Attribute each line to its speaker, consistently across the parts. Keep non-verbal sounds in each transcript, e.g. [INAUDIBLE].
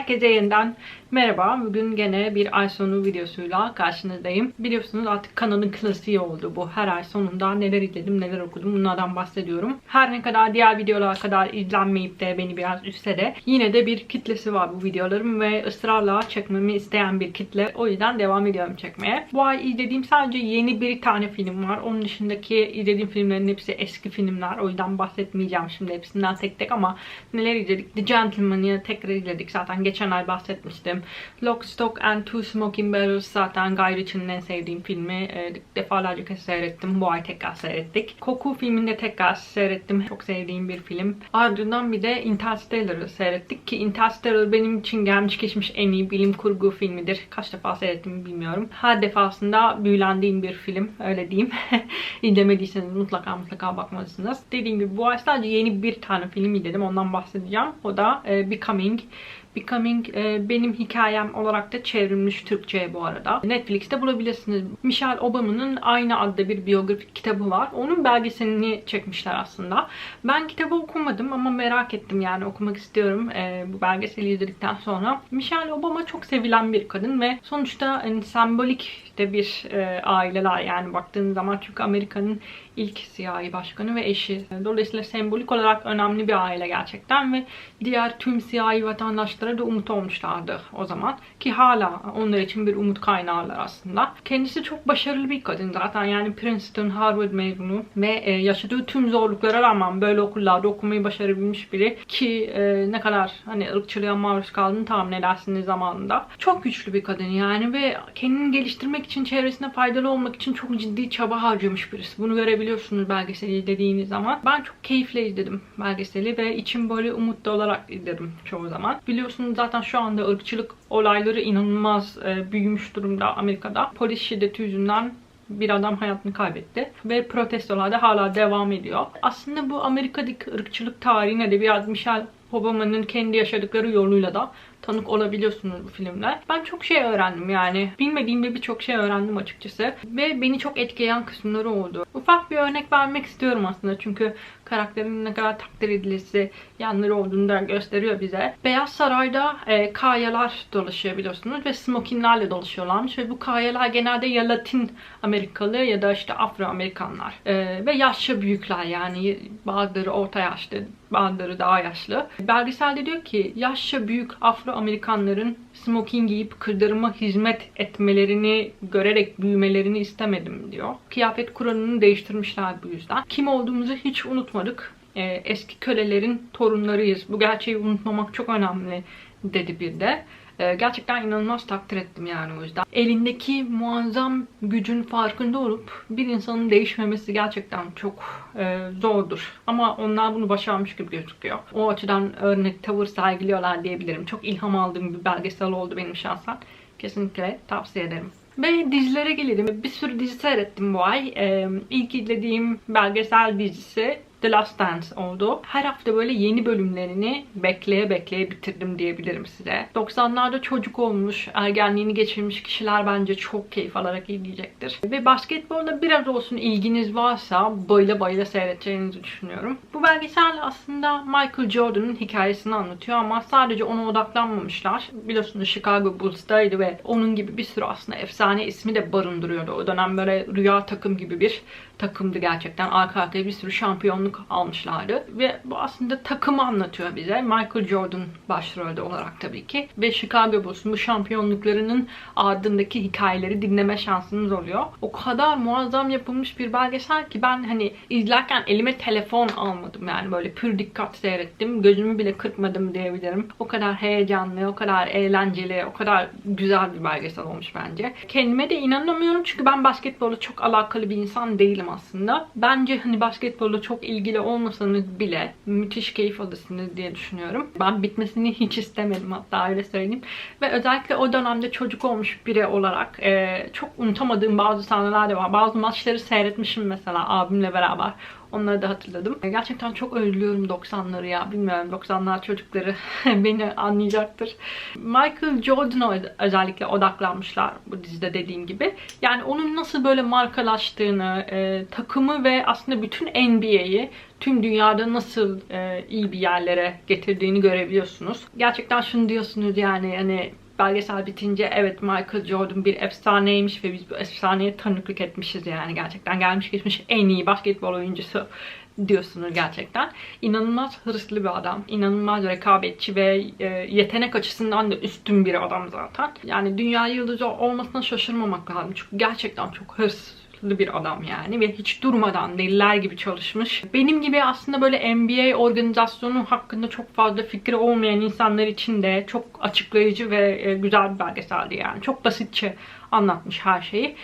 Speaker 1: Herkese yeniden merhaba. Bugün gene bir ay sonu videosuyla karşınızdayım. Biliyorsunuz artık kanalın klasiği oldu bu. Her ay sonunda neler izledim, neler okudum bunlardan bahsediyorum. Her ne kadar diğer videolar kadar izlenmeyip de beni biraz üstse de yine de bir kitlesi var bu videolarım ve ısrarla çekmemi isteyen bir kitle. O yüzden devam ediyorum çekmeye. Bu ay izlediğim sadece yeni bir tane film var. Onun dışındaki izlediğim filmlerin hepsi eski filmler. O yüzden bahsetmeyeceğim şimdi hepsinden tek tek ama neler izledik? The Gentleman'ı tekrar izledik. Zaten geçen ay bahsetmiştim. Lock, Stock and Two Smoking Barrels zaten Guy Ritchie'nin en sevdiğim filmi. E, defalarca kez seyrettim. Bu ay tekrar seyrettik. Koku filmini de tekrar seyrettim. Çok sevdiğim bir film. Ardından bir de Interstellar'ı seyrettik ki Interstellar benim için gelmiş geçmiş en iyi bilim kurgu filmidir. Kaç defa seyrettim bilmiyorum. Her defasında büyülendiğim bir film. Öyle diyeyim. [LAUGHS] İzlemediyseniz mutlaka mutlaka bakmalısınız. Dediğim gibi bu ay sadece yeni bir tane film izledim. Ondan bahsedeceğim. O da e, Becoming. Becoming e, benim hikayem olarak da çevrilmiş Türkçe'ye bu arada. Netflix'te bulabilirsiniz. Michelle Obama'nın aynı adda bir biyografik kitabı var. Onun belgeselini çekmişler aslında. Ben kitabı okumadım ama merak ettim yani okumak istiyorum e, bu belgeseli izledikten sonra. Michelle Obama çok sevilen bir kadın ve sonuçta yani, sembolik de bir e, aileler yani baktığınız zaman çünkü Amerika'nın ilk siyahi başkanı ve eşi. Dolayısıyla sembolik olarak önemli bir aile gerçekten ve diğer tüm siyahi vatandaşlara da umut olmuşlardı o zaman. Ki hala onlar için bir umut kaynağılar aslında. Kendisi çok başarılı bir kadın zaten yani Princeton, Harvard mezunu ve e, yaşadığı tüm zorluklara rağmen böyle okullarda okumayı başarabilmiş biri ki e, ne kadar hani ırkçılığa maruz kaldığını tahmin edersiniz zamanında. Çok güçlü bir kadın yani ve kendini geliştirmek için çevresine faydalı olmak için çok ciddi çaba harcamış birisi. Bunu görebiliyorsunuz belgeseli izlediğiniz zaman. Ben çok keyifle izledim belgeseli ve içim böyle umutlu olarak izledim çoğu zaman. Biliyorsunuz zaten şu anda ırkçılık olayları inanılmaz e, büyümüş durumda Amerika'da. Polis şiddeti yüzünden bir adam hayatını kaybetti ve protestolar da hala devam ediyor. Aslında bu Amerika'daki ırkçılık tarihine de biraz Michelle Obama'nın kendi yaşadıkları yoluyla da tanık olabiliyorsunuz bu filmler. Ben çok şey öğrendim yani. Bilmediğim de birçok şey öğrendim açıkçası. Ve beni çok etkileyen kısımları oldu. Ufak bir örnek vermek istiyorum aslında. Çünkü karakterin ne kadar takdir edilisi yanları olduğunu da gösteriyor bize. Beyaz Saray'da e, kayalar dolaşıyor biliyorsunuz ve smokinlerle dolaşıyorlarmış ve bu kayalar genelde ya Latin Amerikalı ya da işte Afro Amerikanlar e, ve yaşça büyükler yani bazıları orta yaşlı bazıları daha yaşlı. Belgeselde diyor ki yaşça büyük Afro Amerikanların smoking giyip kırdırıma hizmet etmelerini görerek büyümelerini istemedim diyor. Kıyafet kuralını değiştirmişler bu yüzden. Kim olduğumuzu hiç unutmadık. Ee, eski kölelerin torunlarıyız. Bu gerçeği unutmamak çok önemli dedi bir de. Ee, gerçekten inanılmaz takdir ettim yani o yüzden. Elindeki muazzam gücün farkında olup bir insanın değişmemesi gerçekten çok e, zordur. Ama onlar bunu başarmış gibi gözüküyor. O açıdan örnek tavır sergiliyorlar diyebilirim. Çok ilham aldığım bir belgesel oldu benim şahsen. Kesinlikle tavsiye ederim. Ve dizilere gelelim. Bir sürü dizi seyrettim bu ay. Ee, ilk izlediğim belgesel dizisi The Last Dance oldu. Her hafta böyle yeni bölümlerini bekleye bekleye bitirdim diyebilirim size. 90'larda çocuk olmuş, ergenliğini geçirmiş kişiler bence çok keyif alarak izleyecektir. Ve basketbolda biraz olsun ilginiz varsa bayla bayla seyredeceğinizi düşünüyorum. Bu belgesel aslında Michael Jordan'ın hikayesini anlatıyor ama sadece ona odaklanmamışlar. Biliyorsunuz Chicago Bulls'taydı ve onun gibi bir sürü aslında efsane ismi de barındırıyordu. O dönem böyle rüya takım gibi bir takımdı gerçekten. Arka arkaya bir sürü şampiyonluk almışlardı. Ve bu aslında takımı anlatıyor bize. Michael Jordan başrolde olarak tabii ki. Ve Chicago Bulls'un bu şampiyonluklarının ardındaki hikayeleri dinleme şansınız oluyor. O kadar muazzam yapılmış bir belgesel ki ben hani izlerken elime telefon almadım. Yani böyle pür dikkat seyrettim. Gözümü bile kırpmadım diyebilirim. O kadar heyecanlı, o kadar eğlenceli, o kadar güzel bir belgesel olmuş bence. Kendime de inanamıyorum çünkü ben basketbolla çok alakalı bir insan değilim aslında. Bence hani basketbolla çok ilgili olmasanız bile müthiş keyif alırsınız diye düşünüyorum. Ben bitmesini hiç istemedim hatta öyle söyleyeyim. Ve özellikle o dönemde çocuk olmuş biri olarak e, çok unutamadığım bazı sahneler de var. Bazı maçları seyretmişim mesela abimle beraber. Onları da hatırladım. Gerçekten çok özlüyorum 90'ları ya. Bilmiyorum 90'lar çocukları [LAUGHS] beni anlayacaktır. Michael Jordan'a özellikle odaklanmışlar bu dizide dediğim gibi. Yani onun nasıl böyle markalaştığını, e, takımı ve aslında bütün NBA'yi tüm dünyada nasıl e, iyi bir yerlere getirdiğini görebiliyorsunuz. Gerçekten şunu diyorsunuz yani hani belgesel bitince evet Michael Jordan bir efsaneymiş ve biz bu efsaneye tanıklık etmişiz yani gerçekten gelmiş geçmiş en iyi basketbol oyuncusu diyorsunuz gerçekten. İnanılmaz hırslı bir adam. inanılmaz rekabetçi ve e, yetenek açısından da üstün bir adam zaten. Yani dünya yıldızı olmasına şaşırmamak lazım. Çünkü gerçekten çok hırs bir adam yani ve hiç durmadan deliler gibi çalışmış. Benim gibi aslında böyle NBA organizasyonu hakkında çok fazla fikri olmayan insanlar için de çok açıklayıcı ve e, güzel bir belgeseldi yani. Çok basitçe anlatmış her şeyi.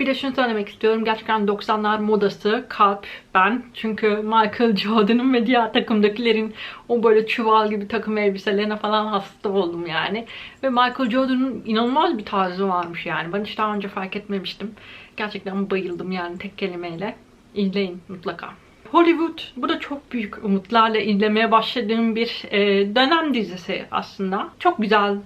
Speaker 1: Bir de şunu söylemek istiyorum. Gerçekten 90'lar modası kalp ben. Çünkü Michael Jordan'ın ve diğer takımdakilerin o böyle çuval gibi takım elbiselerine falan hasta oldum yani. Ve Michael Jordan'ın inanılmaz bir tarzı varmış yani. Ben hiç daha önce fark etmemiştim. Gerçekten bayıldım yani tek kelimeyle. İzleyin mutlaka. Hollywood bu da çok büyük umutlarla izlemeye başladığım bir e, dönem dizisi aslında. Çok güzel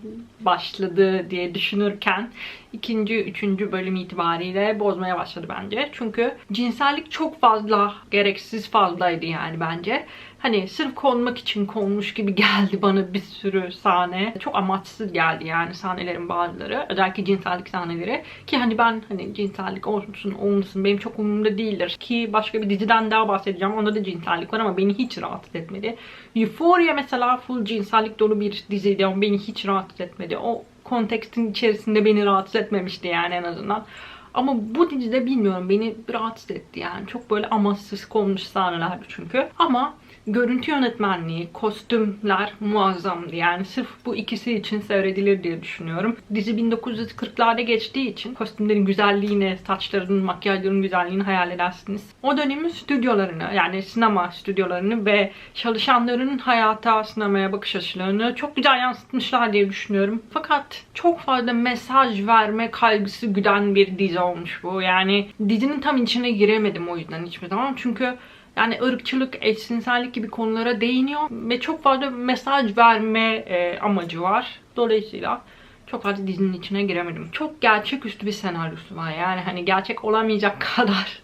Speaker 1: başladı diye düşünürken ikinci, üçüncü bölüm itibariyle bozmaya başladı bence. Çünkü cinsellik çok fazla, gereksiz fazlaydı yani bence. Hani sırf konmak için konmuş gibi geldi bana bir sürü sahne. Çok amaçsız geldi yani sahnelerin bazıları. Özellikle cinsellik sahneleri. Ki hani ben hani cinsellik olsun olmasın benim çok umurumda değildir. Ki başka bir diziden daha bahsedeceğim. Onda da cinsellik var ama beni hiç rahatsız etmedi. Euphoria mesela full cinsellik dolu bir diziydi ama beni hiç rahatsız etmedi. O kontekstin içerisinde beni rahatsız etmemişti yani en azından. Ama bu dizide bilmiyorum beni rahatsız etti yani. Çok böyle amaçsız konmuş sahnelerdi çünkü. Ama Görüntü yönetmenliği, kostümler muazzamdı. Yani sırf bu ikisi için seyredilir diye düşünüyorum. Dizi 1940'larda geçtiği için kostümlerin güzelliğini, saçların, makyajların güzelliğini hayal edersiniz. O dönemin stüdyolarını yani sinema stüdyolarını ve çalışanların hayata, sinemaya bakış açılarını çok güzel yansıtmışlar diye düşünüyorum. Fakat çok fazla mesaj verme kaygısı güden bir dizi olmuş bu. Yani dizinin tam içine giremedim o yüzden hiçbir zaman. Çünkü yani ırkçılık, eşcinsellik gibi konulara değiniyor ve çok fazla mesaj verme e, amacı var. Dolayısıyla çok fazla dizinin içine giremedim. Çok gerçeküstü bir senaryosu var. Yani hani gerçek olamayacak [LAUGHS] kadar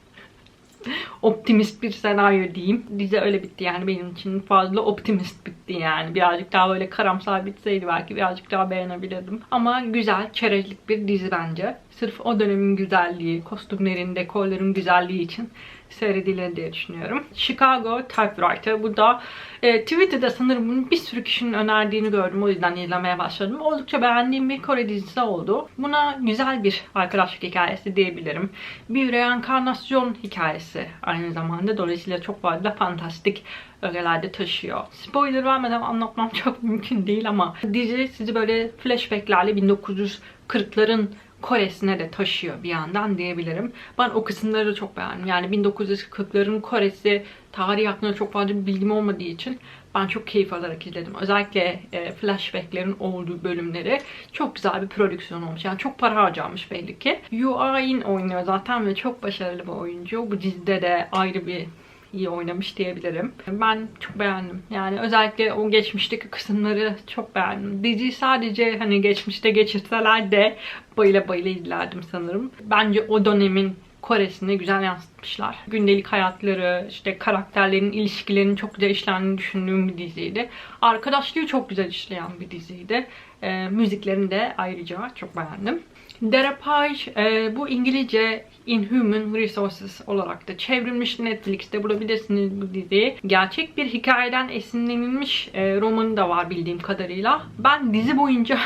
Speaker 1: optimist bir senaryo diyeyim. Dizi öyle bitti yani benim için fazla optimist bitti yani. Birazcık daha böyle karamsar bitseydi belki birazcık daha beğenebilirdim. Ama güzel, çerezlik bir dizi bence. Sırf o dönemin güzelliği, kostümlerin, dekorların güzelliği için seyredilir diye düşünüyorum. Chicago Typewriter. Bu da e, Twitter'da sanırım bunun bir sürü kişinin önerdiğini gördüm. O yüzden izlemeye başladım. Oldukça beğendiğim bir Kore dizisi oldu. Buna güzel bir arkadaşlık hikayesi diyebilirim. Bir reenkarnasyon hikayesi aynı zamanda. Dolayısıyla çok fazla fantastik ögelerde taşıyor. Spoiler vermeden anlatmam [LAUGHS] çok mümkün değil ama dizi sizi böyle flashbacklerle 1940'ların Kore'sine de taşıyor bir yandan diyebilirim. Ben o kısımları çok beğendim. Yani 1940'ların Kore'si tarihi hakkında çok fazla bir bilgim olmadığı için ben çok keyif alarak izledim. Özellikle e, flashbacklerin olduğu bölümleri çok güzel bir prodüksiyon olmuş. Yani çok para harcamış belli ki. Yu A-in oynuyor zaten ve çok başarılı bir oyuncu. Bu dizide de ayrı bir iyi oynamış diyebilirim. Ben çok beğendim. Yani özellikle o geçmişteki kısımları çok beğendim. Dizi sadece hani geçmişte geçirseler de bayıla bayıla izlerdim sanırım. Bence o dönemin Kore'sini güzel yansıtmışlar. Gündelik hayatları, işte karakterlerin ilişkilerinin çok güzel işlendiğini düşündüğüm bir diziydi. Arkadaşlığı çok güzel işleyen bir diziydi. E, müziklerini de ayrıca çok beğendim. Derapaj e, bu İngilizce Inhuman Resources olarak da çevrilmiş Netflix'te bulabilirsiniz bu diziyi. Gerçek bir hikayeden esinlenilmiş e, romanı da var bildiğim kadarıyla. Ben dizi boyunca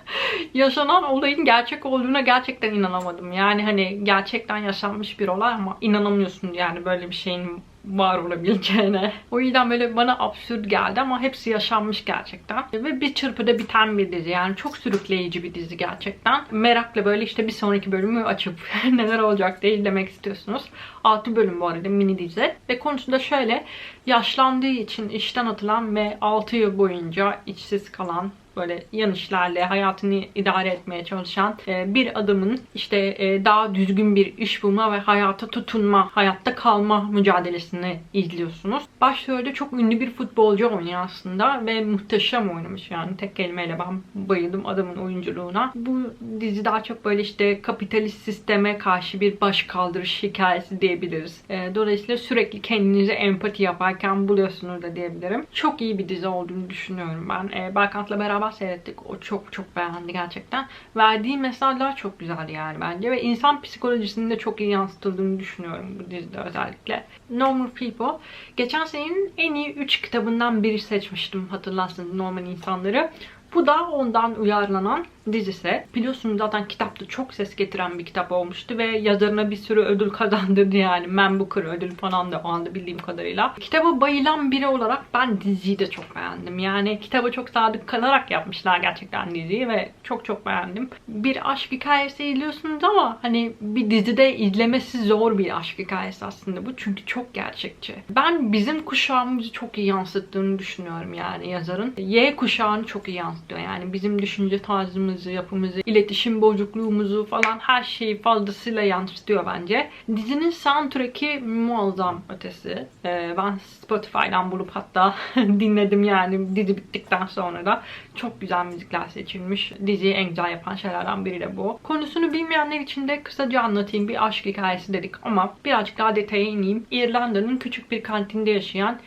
Speaker 1: [LAUGHS] yaşanan olayın gerçek olduğuna gerçekten inanamadım. Yani hani gerçekten yaşanmış bir olay ama inanamıyorsun yani böyle bir şeyin var olabileceğine. O yüzden böyle bana absürt geldi ama hepsi yaşanmış gerçekten. Ve bir çırpıda biten bir dizi. Yani çok sürükleyici bir dizi gerçekten. Merakla böyle işte bir sonraki bölümü açıp [LAUGHS] neler olacak diye demek istiyorsunuz. 6 bölüm bu arada mini dizi. Ve konusu da şöyle. Yaşlandığı için işten atılan ve 6 yıl boyunca işsiz kalan böyle yan işlerle hayatını idare etmeye çalışan e, bir adamın işte e, daha düzgün bir iş bulma ve hayata tutunma, hayatta kalma mücadelesini izliyorsunuz. Başrolde çok ünlü bir futbolcu oynuyor aslında ve muhteşem oynamış yani tek kelimeyle ben bayıldım adamın oyunculuğuna. Bu dizi daha çok böyle işte kapitalist sisteme karşı bir baş kaldırış hikayesi diyebiliriz. E, dolayısıyla sürekli kendinize empati yaparken buluyorsunuz da diyebilirim. Çok iyi bir dizi olduğunu düşünüyorum ben. Berkant'la beraber seyrettik. O çok çok beğendi gerçekten. Verdiği mesajlar çok güzel yani bence ve insan psikolojisini de çok iyi yansıtıldığını düşünüyorum bu dizide özellikle. Normal People. Geçen senenin en iyi 3 kitabından biri seçmiştim hatırlarsınız normal insanları. Bu da ondan uyarlanan dizisi. Biliyorsunuz zaten kitapta çok ses getiren bir kitap olmuştu ve yazarına bir sürü ödül kazandırdı yani. Man Booker ödül falan da o anda bildiğim kadarıyla. Kitaba bayılan biri olarak ben diziyi de çok beğendim. Yani kitaba çok sadık kalarak yapmışlar gerçekten diziyi ve çok çok beğendim. Bir aşk hikayesi izliyorsunuz ama hani bir dizide izlemesi zor bir aşk hikayesi aslında bu. Çünkü çok gerçekçi. Ben bizim kuşağımızı çok iyi yansıttığını düşünüyorum yani yazarın. Y kuşağını çok iyi yansıtıyor. Yani bizim düşünce tarzımız yapımızı, yapımızı, iletişim bozukluğumuzu falan her şeyi fazlasıyla yansıtıyor bence. Dizinin soundtrack'i muazzam ötesi. Ee, ben Spotify'dan bulup hatta [LAUGHS] dinledim yani dizi bittikten sonra da. Çok güzel müzikler seçilmiş. Diziyi en güzel yapan şeylerden biri de bu. Konusunu bilmeyenler için de kısaca anlatayım. Bir aşk hikayesi dedik ama birazcık daha detaya ineyim. İrlanda'nın küçük bir kantinde yaşayan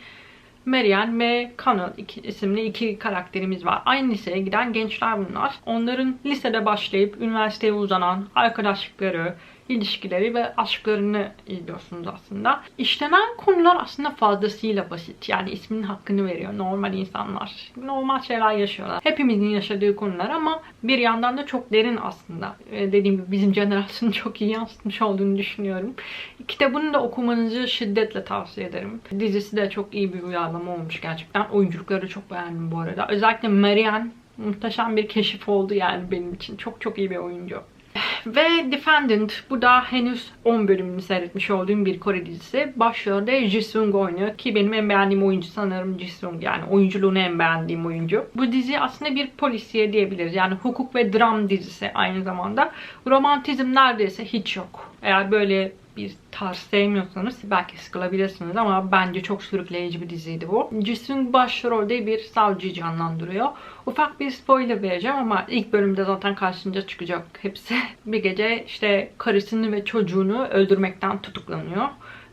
Speaker 1: Marian ve Connell iki, isimli iki karakterimiz var. Aynı liseye giden gençler bunlar. Onların lisede başlayıp üniversiteye uzanan arkadaşlıkları, ilişkileri ve aşklarını izliyorsunuz aslında. İşlenen konular aslında fazlasıyla basit. Yani isminin hakkını veriyor. Normal insanlar. Normal şeyler yaşıyorlar. Hepimizin yaşadığı konular ama bir yandan da çok derin aslında. Ee, dediğim gibi bizim jenerasyonu [LAUGHS] çok iyi yansıtmış olduğunu düşünüyorum. Kitabını da okumanızı şiddetle tavsiye ederim. Dizisi de çok iyi bir uyarlama olmuş gerçekten. Oyunculukları çok beğendim bu arada. Özellikle Marianne muhteşem bir keşif oldu yani benim için. Çok çok iyi bir oyuncu. Ve Defendant. Bu da henüz 10 bölümünü seyretmiş olduğum bir Kore dizisi. Başrolde Jisung oynuyor ki benim en beğendiğim oyuncu sanırım Jisung yani oyunculuğunu en beğendiğim oyuncu. Bu dizi aslında bir polisiye diyebiliriz. Yani hukuk ve dram dizisi aynı zamanda. Romantizm neredeyse hiç yok. Eğer böyle bir tarz sevmiyorsanız belki sıkılabilirsiniz ama bence çok sürükleyici bir diziydi bu. Jisung başrolde bir savcı canlandırıyor. Ufak bir spoiler vereceğim ama ilk bölümde zaten karşınıza çıkacak hepsi. [LAUGHS] Bir gece işte karısını ve çocuğunu öldürmekten tutuklanıyor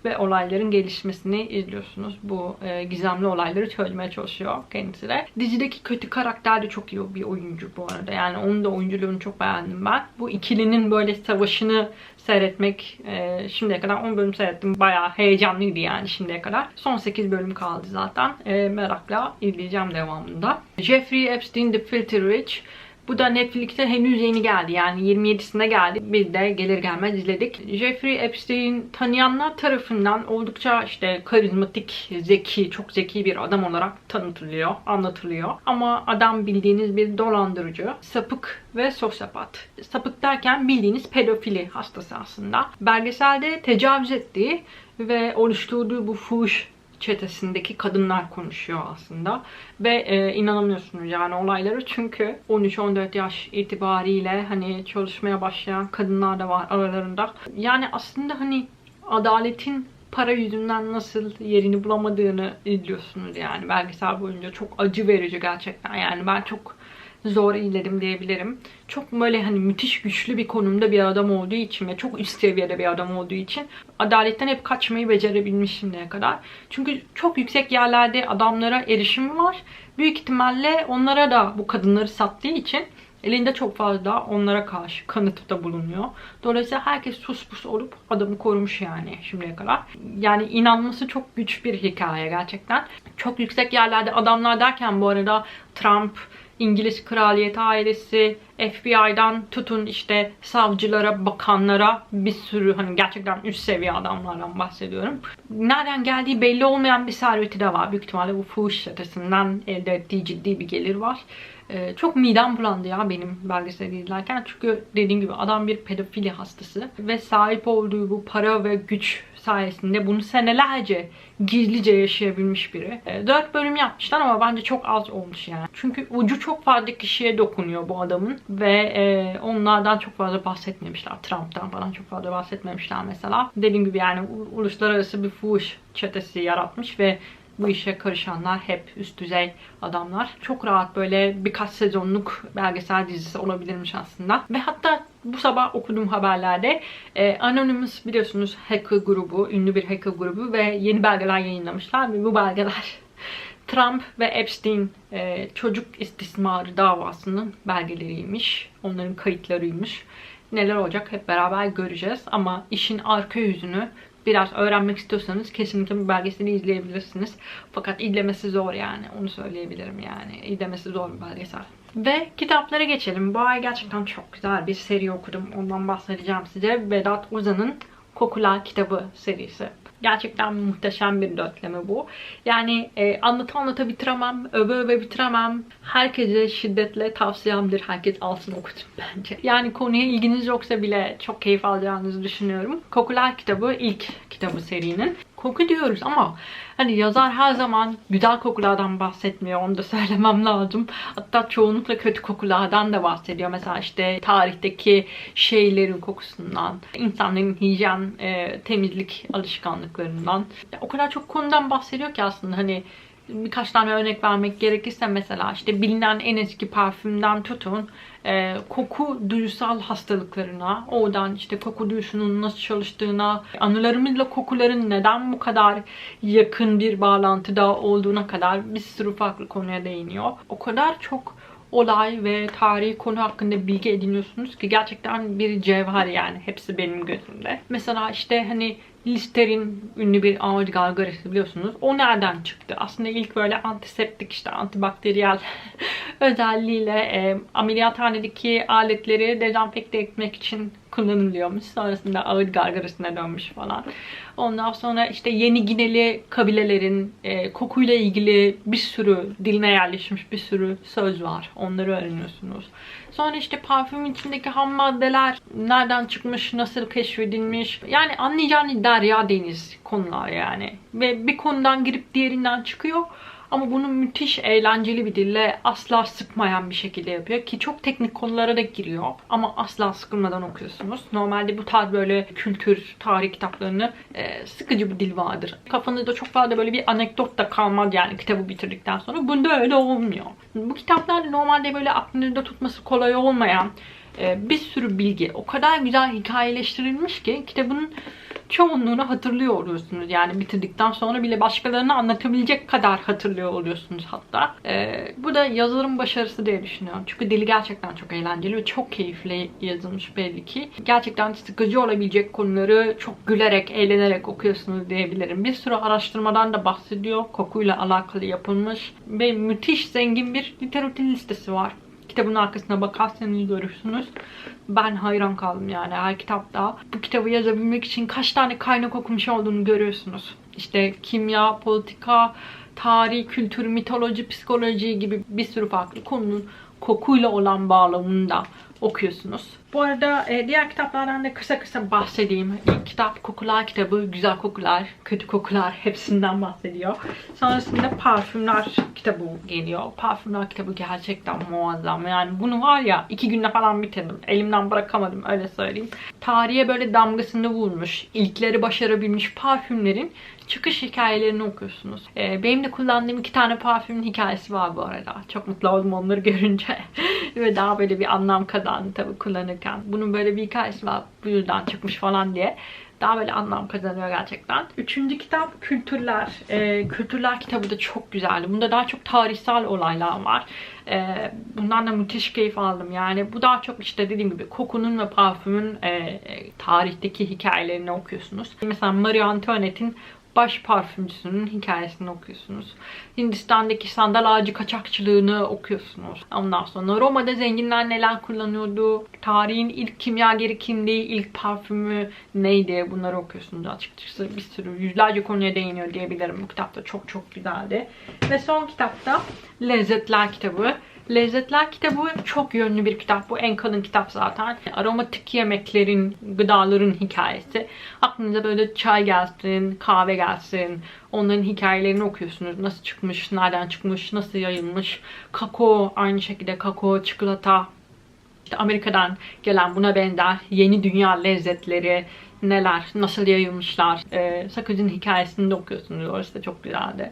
Speaker 1: ve olayların gelişmesini izliyorsunuz. Bu e, gizemli olayları çözmeye çalışıyor kendisi de. Dizideki kötü karakter de çok iyi bir oyuncu bu arada. Yani onun da oyunculuğunu çok beğendim ben. Bu ikilinin böyle savaşını seyretmek e, şimdiye kadar 10 bölüm seyrettim. Bayağı heyecanlıydı yani şimdiye kadar. Son 8 bölüm kaldı zaten. E, merakla izleyeceğim devamında. Jeffrey Epstein The Filthy Rich bu da Netflix'te henüz yeni geldi. Yani 27'sinde geldi. Biz de gelir gelmez izledik. Jeffrey Epstein tanıyanlar tarafından oldukça işte karizmatik, zeki, çok zeki bir adam olarak tanıtılıyor, anlatılıyor. Ama adam bildiğiniz bir dolandırıcı, sapık ve sosyopat. Sapık derken bildiğiniz pedofili hastası aslında. Belgeselde tecavüz ettiği ve oluşturduğu bu fuhuş çetesindeki kadınlar konuşuyor aslında. Ve e, inanamıyorsunuz yani olayları çünkü 13-14 yaş itibariyle hani çalışmaya başlayan kadınlar da var aralarında. Yani aslında hani adaletin para yüzünden nasıl yerini bulamadığını izliyorsunuz yani belgesel boyunca çok acı verici gerçekten yani ben çok zor ilerledim diyebilirim. Çok böyle hani müthiş güçlü bir konumda bir adam olduğu için ve çok üst seviyede bir adam olduğu için adaletten hep kaçmayı becerebilmiş şimdiye kadar. Çünkü çok yüksek yerlerde adamlara erişimi var. Büyük ihtimalle onlara da bu kadınları sattığı için elinde çok fazla onlara karşı kanıtıda bulunuyor. Dolayısıyla herkes sus pus olup adamı korumuş yani şimdiye kadar. Yani inanması çok güç bir hikaye gerçekten. Çok yüksek yerlerde adamlar derken bu arada Trump, İngiliz kraliyet ailesi, FBI'dan tutun işte savcılara, bakanlara bir sürü hani gerçekten üst seviye adamlardan bahsediyorum. Nereden geldiği belli olmayan bir serveti de var. Büyük ihtimalle bu fuhuş çetesinden elde ettiği ciddi bir gelir var. Ee, çok midem bulandı ya benim belgeseli izlerken. Çünkü dediğim gibi adam bir pedofili hastası. Ve sahip olduğu bu para ve güç sayesinde bunu senelerce gizlice yaşayabilmiş biri. E, 4 bölüm yapmışlar ama bence çok az olmuş yani. Çünkü ucu çok fazla kişiye dokunuyor bu adamın ve e, onlardan çok fazla bahsetmemişler. Trump'tan falan çok fazla bahsetmemişler mesela. Dediğim gibi yani uluslararası bir fuhuş çetesi yaratmış ve bu işe karışanlar hep üst düzey adamlar. Çok rahat böyle birkaç sezonluk belgesel dizisi olabilirmiş aslında. Ve hatta bu sabah okuduğum haberlerde e, Anonymous biliyorsunuz hacker grubu, ünlü bir hacker grubu ve yeni belgeler yayınlamışlar ve bu belgeler [LAUGHS] Trump ve Epstein e, çocuk istismarı davasının belgeleriymiş. Onların kayıtlarıymış. Neler olacak hep beraber göreceğiz. Ama işin arka yüzünü biraz öğrenmek istiyorsanız kesinlikle bu belgeseli izleyebilirsiniz. Fakat izlemesi zor yani. Onu söyleyebilirim yani. İzlemesi zor bir belgesel. Ve kitaplara geçelim. Bu ay gerçekten çok güzel bir seri okudum. Ondan bahsedeceğim size. Vedat Ozan'ın Kokular kitabı serisi. Gerçekten muhteşem bir dörtleme bu. Yani e, anlata anlata bitiremem, öve öve bitiremem. Herkese şiddetle tavsiyemdir. Herkes alsın okutun bence. Yani konuya ilginiz yoksa bile çok keyif alacağınızı düşünüyorum. Kokular kitabı ilk kitabı serinin koku diyoruz ama hani yazar her zaman güzel kokulardan bahsetmiyor. Onu da söylemem lazım. Hatta çoğunlukla kötü kokulardan da bahsediyor. Mesela işte tarihteki şeylerin kokusundan, insanların hijyen, e, temizlik alışkanlıklarından. O kadar çok konudan bahsediyor ki aslında hani birkaç tane örnek vermek gerekirse mesela işte bilinen en eski parfümden tutun e, koku duyusal hastalıklarına, oradan işte koku duyusunun nasıl çalıştığına, anılarımızla kokuların neden bu kadar yakın bir bağlantıda olduğuna kadar bir sürü farklı konuya değiniyor. O kadar çok olay ve tarihi konu hakkında bilgi ediniyorsunuz ki gerçekten bir cevher yani hepsi benim gözümde. Mesela işte hani Listerin ünlü bir ağır gargarası biliyorsunuz. O nereden çıktı? Aslında ilk böyle antiseptik işte antibakteriyel [LAUGHS] özelliğiyle e, ameliyathanedeki aletleri dezenfekte etmek için kullanılıyormuş. Sonrasında ağır gargarasına dönmüş falan. Ondan sonra işte yeni Gineli kabilelerin e, kokuyla ilgili bir sürü diline yerleşmiş bir sürü söz var. Onları öğreniyorsunuz. Sonra işte parfüm içindeki ham maddeler nereden çıkmış, nasıl keşfedilmiş. Yani anlayacağınız derya deniz konular yani. Ve bir konudan girip diğerinden çıkıyor. Ama bunu müthiş eğlenceli bir dille asla sıkmayan bir şekilde yapıyor. Ki çok teknik konulara da giriyor. Ama asla sıkılmadan okuyorsunuz. Normalde bu tarz böyle kültür, tarih kitaplarını e, sıkıcı bir dil vardır. Kafanızda çok fazla böyle bir anekdot da kalmaz yani kitabı bitirdikten sonra. Bunda öyle olmuyor. Bu kitaplar normalde böyle aklınızda tutması kolay olmayan e, bir sürü bilgi. O kadar güzel hikayeleştirilmiş ki kitabın çoğunluğunu hatırlıyor oluyorsunuz. Yani bitirdikten sonra bile başkalarına anlatabilecek kadar hatırlıyor oluyorsunuz hatta. Ee, bu da yazarın başarısı diye düşünüyorum. Çünkü dili gerçekten çok eğlenceli ve çok keyifli yazılmış belli ki. Gerçekten sıkıcı olabilecek konuları çok gülerek, eğlenerek okuyorsunuz diyebilirim. Bir sürü araştırmadan da bahsediyor. Kokuyla alakalı yapılmış ve müthiş zengin bir literatür listesi var. Kitabın arkasına bakarsanız görürsünüz. Ben hayran kaldım yani her kitapta. Bu kitabı yazabilmek için kaç tane kaynak okumuş olduğunu görüyorsunuz. İşte kimya, politika, tarih, kültür, mitoloji, psikoloji gibi bir sürü farklı konunun kokuyla olan bağlamında okuyorsunuz. Bu arada e, diğer kitaplardan da kısa kısa bahsedeyim. İlk kitap Kokular kitabı. Güzel kokular, kötü kokular hepsinden bahsediyor. Sonrasında Parfümler kitabı geliyor. Parfümler kitabı gerçekten muazzam. Yani bunu var ya iki günde falan bitirdim. Elimden bırakamadım öyle söyleyeyim. Tarihe böyle damgasını vurmuş, ilkleri başarabilmiş parfümlerin çıkış hikayelerini okuyorsunuz. Ee, benim de kullandığım iki tane parfümün hikayesi var bu arada. Çok mutlu oldum onları görünce. [LAUGHS] Ve daha böyle bir anlam kazandı tabii kullanırken. Bunun böyle bir hikayesi var. Bu yüzden çıkmış falan diye daha böyle anlam kazanıyor gerçekten. Üçüncü kitap Kültürler. Ee, Kültürler kitabı da çok güzeldi. Bunda daha çok tarihsel olaylar var. Ee, bundan da müthiş keyif aldım. Yani bu daha çok işte dediğim gibi kokunun ve parfümün e, tarihteki hikayelerini okuyorsunuz. Mesela Marie Antoinette'in baş parfümcüsünün hikayesini okuyorsunuz. Hindistan'daki sandal ağacı kaçakçılığını okuyorsunuz. Ondan sonra Roma'da zenginler neler kullanıyordu, tarihin ilk kimyageri kimdi, ilk parfümü neydi bunları okuyorsunuz açıkçası. Bir sürü yüzlerce konuya değiniyor diyebilirim. Bu kitapta çok çok güzeldi. Ve son kitapta Lezzetler kitabı. Lezzetler kitabı çok yönlü bir kitap. Bu en kalın kitap zaten. Aromatik yemeklerin, gıdaların hikayesi. Aklınıza böyle çay gelsin, kahve gelsin. Onların hikayelerini okuyorsunuz. Nasıl çıkmış, nereden çıkmış, nasıl yayılmış. Kakao, aynı şekilde kakao, çikolata, işte Amerika'dan gelen buna benzer yeni dünya lezzetleri neler, nasıl yayılmışlar. Ee, sakızın hikayesini de okuyorsunuz. Orası da çok güzeldi.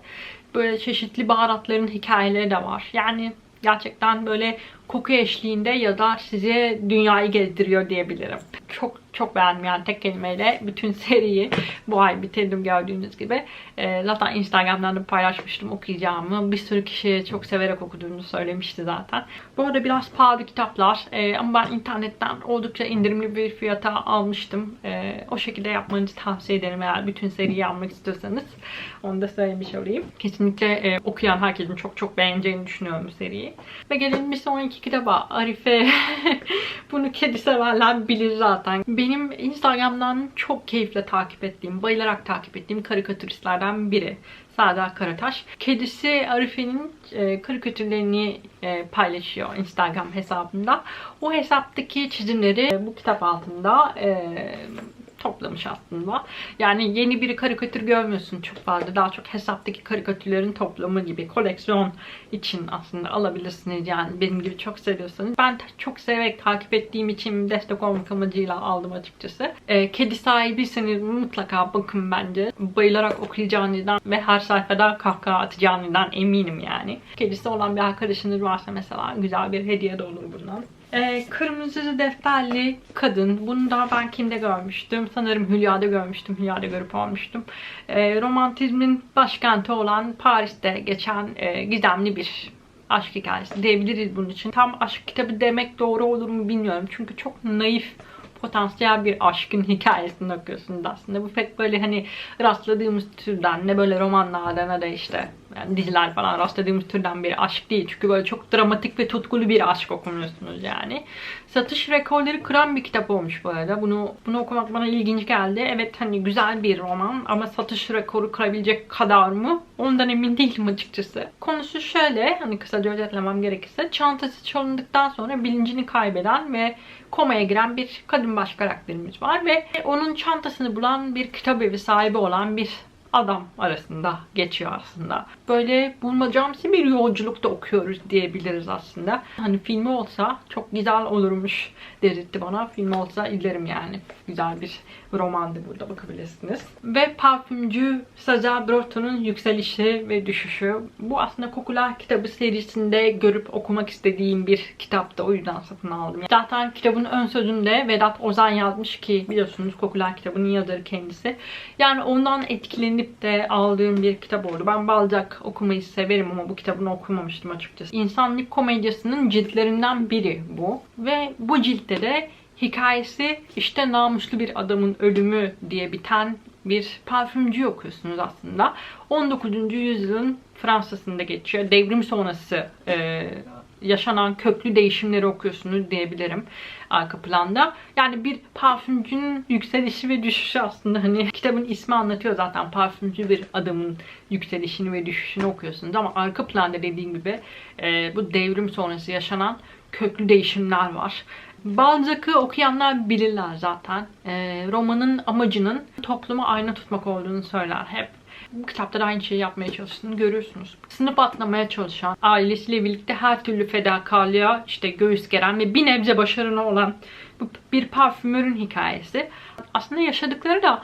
Speaker 1: Böyle çeşitli baharatların hikayeleri de var. Yani gerçekten böyle koku eşliğinde ya da size dünyayı gezdiriyor diyebilirim. Çok çok beğendim yani tek kelimeyle bütün [LAUGHS] seriyi bu ay bitirdim gördüğünüz gibi. Ee, zaten Instagram'dan da paylaşmıştım okuyacağımı. Bir sürü kişi çok severek okuduğunu söylemişti zaten. Bu arada biraz pahalı kitaplar ee, ama ben internetten oldukça indirimli bir fiyata almıştım. Ee, o şekilde yapmanızı tavsiye ederim eğer bütün seriyi almak istiyorsanız. Onu da söylemiş olayım. Kesinlikle e, okuyan herkesin çok çok beğeneceğini düşünüyorum seriyi. Ve gelelim bir sonraki kitaba. Arife. [LAUGHS] Bunu kedi severler bilir zaten. Benim Instagram'dan çok keyifle takip ettiğim, bayılarak takip ettiğim karikatüristlerden biri. Serdar Karataş. Kedisi Arife'nin e, karikatürlerini e, paylaşıyor Instagram hesabında. O hesaptaki çizimleri e, bu kitap altında e, toplamış aslında. Yani yeni bir karikatür görmüyorsun çok fazla. Daha çok hesaptaki karikatürlerin toplamı gibi koleksiyon için aslında alabilirsiniz. Yani benim gibi çok seviyorsanız. Ben çok severek takip ettiğim için destek olmak amacıyla aldım açıkçası. Ee, kedi sahibiyseniz mutlaka bakın bence. Bayılarak okuyacağınızdan ve her sayfada kahkaha atacağınızdan eminim yani. Kedisi olan bir arkadaşınız varsa mesela güzel bir hediye de olur bundan. Ee, kırmızı defterli kadın. Bunu da ben kimde görmüştüm? Sanırım Hülya'da görmüştüm. Hülya'da görüp almıştım. Ee, romantizmin başkenti olan Paris'te geçen e, gizemli bir aşk hikayesi diyebiliriz bunun için. Tam aşk kitabı demek doğru olur mu bilmiyorum. Çünkü çok naif potansiyel bir aşkın hikayesini okuyorsunuz aslında. Bu pek böyle hani rastladığımız türden ne böyle romanlarda ne de işte yani diziler falan rastladığımız türden bir aşk değil. Çünkü böyle çok dramatik ve tutkulu bir aşk okumuyorsunuz yani. Satış rekorları kıran bir kitap olmuş bu arada. Bunu bunu okumak bana ilginç geldi. Evet hani güzel bir roman ama satış rekoru kırabilecek kadar mı? Ondan emin değilim açıkçası. Konusu şöyle hani kısaca özetlemem gerekirse çantası çalındıktan sonra bilincini kaybeden ve komaya giren bir kadın baş karakterimiz var ve onun çantasını bulan bir kitap evi sahibi olan bir adam arasında geçiyor aslında. Böyle bulmacamsı bir yolculukta okuyoruz diyebiliriz aslında. Hani filmi olsa çok güzel olurmuş dedirtti bana. Filmi olsa izlerim yani. Güzel bir romandı burada bakabilirsiniz. Ve parfümcü Saza Broto'nun yükselişi ve düşüşü. Bu aslında Kokular kitabı serisinde görüp okumak istediğim bir kitaptı. O yüzden satın aldım. Zaten kitabın ön sözünde Vedat Ozan yazmış ki biliyorsunuz Kokular kitabının yazarı kendisi. Yani ondan etkilenip de aldığım bir kitap oldu. Ben Balzac okumayı severim ama bu kitabını okumamıştım açıkçası. İnsanlık komedyasının ciltlerinden biri bu. Ve bu ciltte de hikayesi işte namuslu bir adamın ölümü diye biten bir parfümcü okuyorsunuz aslında. 19. yüzyılın Fransa'sında geçiyor. Devrim sonrası e, yaşanan köklü değişimleri okuyorsunuz diyebilirim arka planda. Yani bir parfümcünün yükselişi ve düşüşü aslında hani [LAUGHS] kitabın ismi anlatıyor zaten parfümcü bir adamın yükselişini ve düşüşünü okuyorsunuz ama arka planda dediğim gibi e, bu devrim sonrası yaşanan köklü değişimler var. Balzac'ı okuyanlar bilirler zaten. E, romanın amacının topluma ayna tutmak olduğunu söyler hep. Bu kitapta da aynı şeyi yapmaya çalıştığını görüyorsunuz. Sınıf atlamaya çalışan, ailesiyle birlikte her türlü fedakarlığa işte göğüs geren ve bir nebze başarılı olan bir parfümörün hikayesi. Aslında yaşadıkları da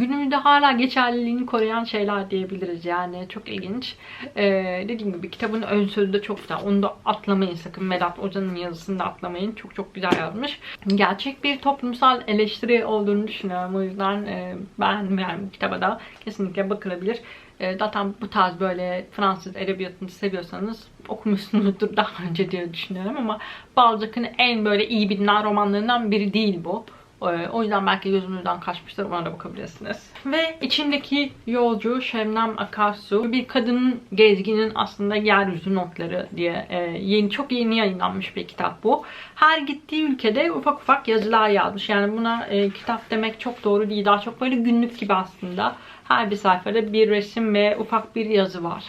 Speaker 1: günümüzde hala geçerliliğini koruyan şeyler diyebiliriz yani. Çok ilginç. Ee, dediğim gibi kitabın ön sözü de çok güzel. Onu da atlamayın sakın. Vedat Hoca'nın yazısını da atlamayın. Çok çok güzel yazmış. Gerçek bir toplumsal eleştiri olduğunu düşünüyorum. O yüzden e, ben yani kitaba da kesinlikle bakılabilir. E, zaten bu tarz böyle Fransız edebiyatını seviyorsanız okumuşsunuzdur daha önce diye düşünüyorum ama Balzac'ın en böyle iyi bilinen romanlarından biri değil bu. Ee, o yüzden belki gözümüzden kaçmıştır. Ona da bakabilirsiniz. Ve içindeki yolcu Şebnem Akarsu bir kadının gezginin aslında yeryüzü notları diye e, yeni çok yeni yayınlanmış bir kitap bu. Her gittiği ülkede ufak ufak yazılar yazmış. Yani buna e, kitap demek çok doğru değil. Daha çok böyle günlük gibi aslında Her bir sayfada bir resim ve ufak bir yazı var.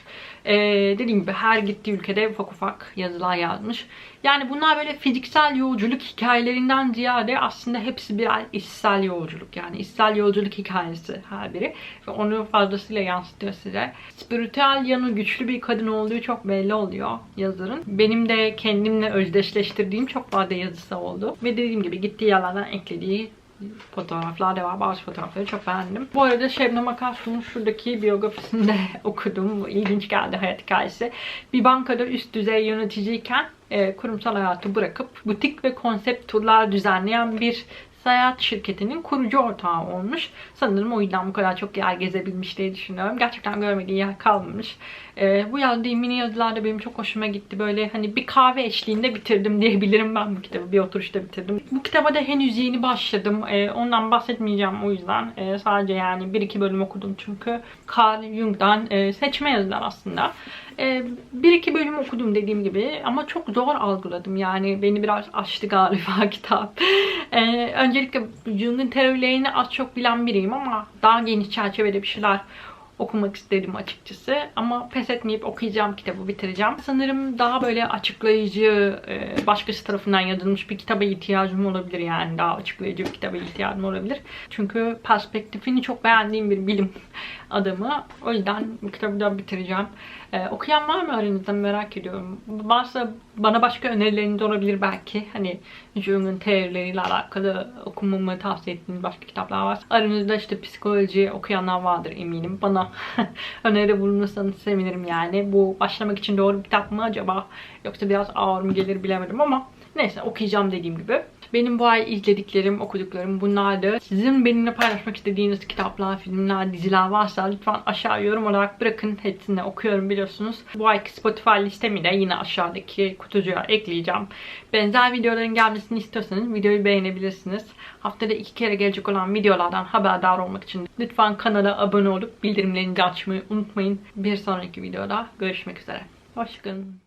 Speaker 1: Ee, dediğim gibi her gittiği ülkede ufak ufak yazılar yazmış. Yani bunlar böyle fiziksel yolculuk hikayelerinden ziyade aslında hepsi birer içsel yolculuk. Yani içsel yolculuk hikayesi her biri. Ve onu fazlasıyla yansıtıyor size. Spiritüel yanı güçlü bir kadın olduğu çok belli oluyor yazarın. Benim de kendimle özdeşleştirdiğim çok fazla yazısı oldu. Ve dediğim gibi gittiği yerlerden eklediği fotoğraflar da var. Bazı fotoğrafları çok beğendim. Bu arada Şebnem Akarsu'nun şuradaki biyografisinde [LAUGHS] okudum. İlginç geldi hayat hikayesi. Bir bankada üst düzey yöneticiyken e, kurumsal hayatı bırakıp butik ve konsept turlar düzenleyen bir seyahat şirketinin kurucu ortağı olmuş. Sanırım o yüzden bu kadar çok yer gezebilmiş diye düşünüyorum. Gerçekten görmediği yer kalmamış. Ee, bu yazdığı mini yazılar da benim çok hoşuma gitti. Böyle hani bir kahve eşliğinde bitirdim diyebilirim ben bu kitabı. Bir oturuşta bitirdim. Bu kitaba da henüz yeni başladım. Ee, ondan bahsetmeyeceğim o yüzden. Ee, sadece yani bir iki bölüm okudum çünkü. Carl Jung'dan e, seçme yazılar aslında. Ee, bir iki bölüm okudum dediğim gibi ama çok zor algıladım yani beni biraz açtı galiba [LAUGHS] kitap. Ee, öncelikle Jung'un teorilerini az çok bilen biriyim ama daha geniş çerçevede bir şeyler okumak istedim açıkçası. Ama pes etmeyip okuyacağım kitabı bitireceğim. Sanırım daha böyle açıklayıcı, e, başkası tarafından yazılmış bir kitaba ihtiyacım olabilir yani. Daha açıklayıcı bir kitaba ihtiyacım olabilir. Çünkü perspektifini çok beğendiğim bir bilim adamı. O yüzden bu kitabı da bitireceğim. Ee, okuyan var mı aranızda merak ediyorum. Varsa bana başka önerileriniz olabilir belki. Hani Jung'un teorileriyle alakalı okumamı tavsiye ettiğiniz başka kitaplar var. Aranızda işte psikoloji okuyanlar vardır eminim. Bana [LAUGHS] öneride bulunursanız sevinirim yani. Bu başlamak için doğru bir kitap mı acaba? Yoksa biraz ağır mı gelir bilemedim ama neyse okuyacağım dediğim gibi. Benim bu ay izlediklerim, okuduklarım bunlardı. Sizin benimle paylaşmak istediğiniz kitaplar, filmler, diziler varsa lütfen aşağı yorum olarak bırakın. Hepsini okuyorum biliyorsunuz. Bu ayki Spotify listemi de yine aşağıdaki kutucuğa ekleyeceğim. Benzer videoların gelmesini istiyorsanız videoyu beğenebilirsiniz. Haftada iki kere gelecek olan videolardan haberdar olmak için lütfen kanala abone olup bildirimlerinizi açmayı unutmayın. Bir sonraki videoda görüşmek üzere. Hoşçakalın.